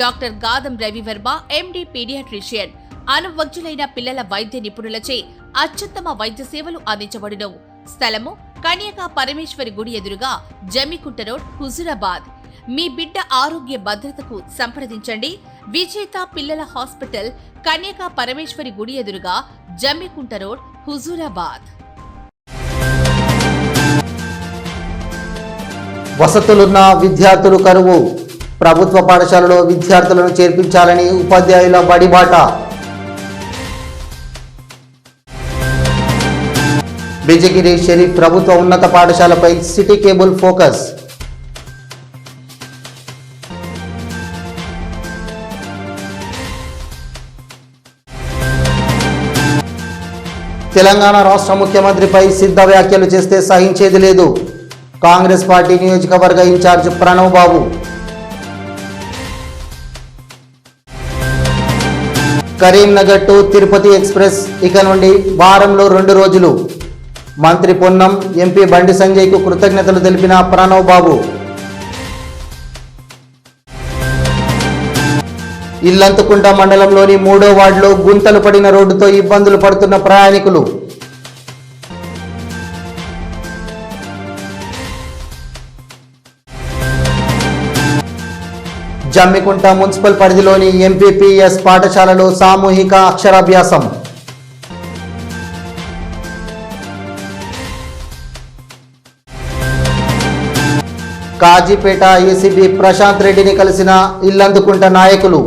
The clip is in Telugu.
Doctor Gadam Ravivarma MD paediatrician. అనువజ్ఞులైన పిల్లల వైద్య నిపుణులచే అత్యుత్తమ వైద్య సేవలు అందించబడును. స్థలము కన్యకా పరమేశ్వరి గుడి ఎదురుగా జమ్మికుంట రోడ్ హుజురాబాద్. మీ బిడ్డ ఆరోగ్య భద్రతకు సంప్రదించండి. విజేత పిల్లల హాస్పిటల్ కన్యకా పరమేశ్వరి గుడి ఎదురుగా జమ్మికుంట రోడ్ హుజూరాబాద్. వసతులున్న విద్యార్థులు కరువు. ప్రభుత్వ పాఠశాలలో విద్యార్థులను చేర్పించాలని ఉపాధ్యాయుల బడిబాట. బిజగిరి షరీఫ్ ప్రభుత్వ ఉన్నత పాఠశాలపై సిటీ కేబుల్ ఫోకస్. తెలంగాణ రాష్ట్ర ముఖ్యమంత్రిపై సిద్ధ వ్యాఖ్యలు చేస్తే సహించేది లేదు. కాంగ్రెస్ పార్టీ నియోజకవర్గ incharge Pranav Babu Karimnagar to Tirupati express. ఇక నుండి వారంలో రెండు రోజులు. మంత్రి పొన్నం ఎంపీ బండి సంజయ్కు కృతజ్ఞతలు తెలిపిన ప్రణవ్ బాబు. ఇల్లంతకుంట మండలంలోని మూడో వార్డులో గుంతలు పడిన రోడ్డుతో ఇబ్బందులు పడుతున్న ప్రయాణికులు. జమ్మికుంట మున్సిపల్ పరిధిలోని ఎంపీపీఎస్ పాఠశాలలో సామూహిక అక్షరాభ్యాసం. కాజీపేట ఏసీబీ ప్రశాంత్ రెడ్డిని కలిసిన ఇల్లందుకుంట నాయకులు.